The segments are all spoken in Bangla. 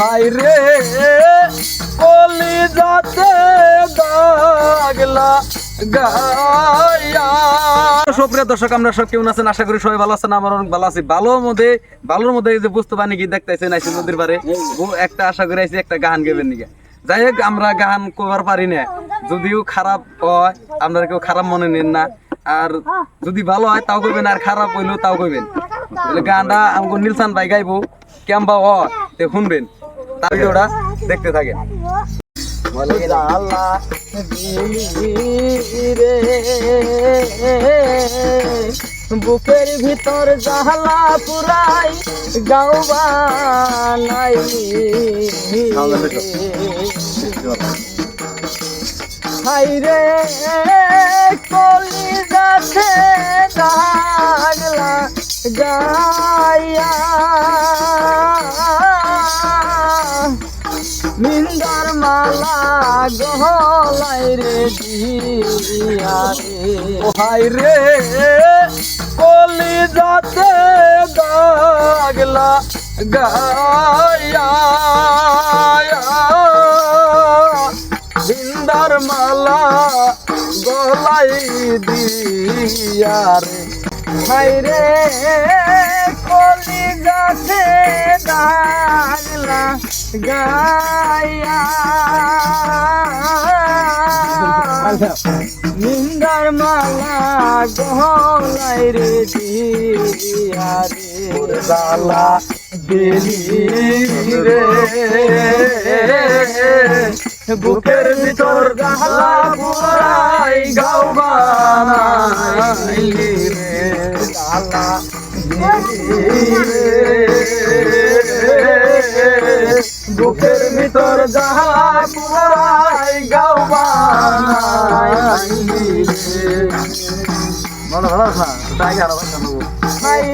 হাই রে সুপ্রিয় দর্শক, আমরা সব কেমন আছেন? আশা করি সবাই ভালো আছেন আমার অনেক ভালো আছি। ভালোর মধ্যে ভালোর মধ্যে এই যে বুঝতে পারি কি আইসি নদীর একটা আশা করে আইসি একটা গান গেবেন নিকে? যাই হোক, আমরা গান কবার পারি না। যদিও খারাপ হয়, আপনারা কেউ খারাপ মনে নেন না। আর যদি ভালো হয়, তাও কইবেন আর খারাপ হইলেও তাও কইবেন গানটা আমাকে নীলসান ভাই গাইবো। কেমবা হয় শুনবেন। তার ভিডিওটা দেখতে থাকেন। রে বুকের ভিতর জালা পুরাই গাও বানাই হাই রে কলি যাচ্ছে দাগলা গায়া মালা গহলাই রে দিয়া রে হাই রে কলি যাতে দাগলা গায়া। মালা গলাই দিয়া রে হাই রে কলি যাচ্ছে দাগলা গায়া নিন্দার মালা গহলাই রে দিয়া রে জালা দিলি রে। বুকের ভিতর গাহলা পুরাই গাও বানাইলি জালা রে বুকের ভিতর গাহলা পুরাই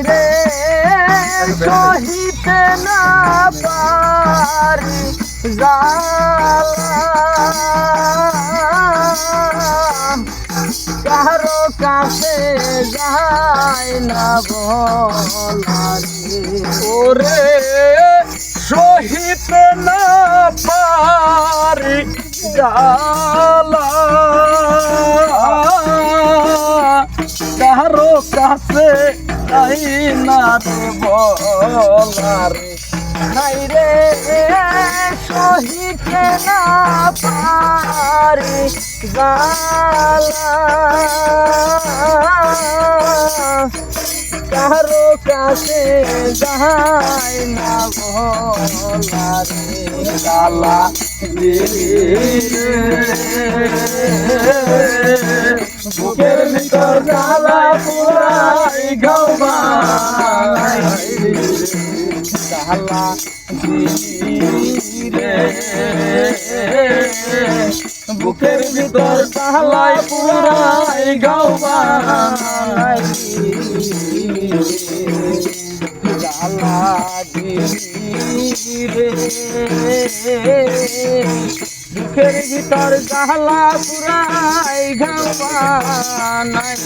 রে সহিতে না পারি। জালাম ওরে সহিত না পারি জালা। কারও কাছে তাই না বলারে। হাই রে সহিতে না পারি জালা। কাছে যায় না পুরাই গাওয়াই জালা বুকের ভিতর জালাই পুরাই গাওয়াই দুঃখের ভিতর জাহলা পুরাই ঘাওয়া নাই।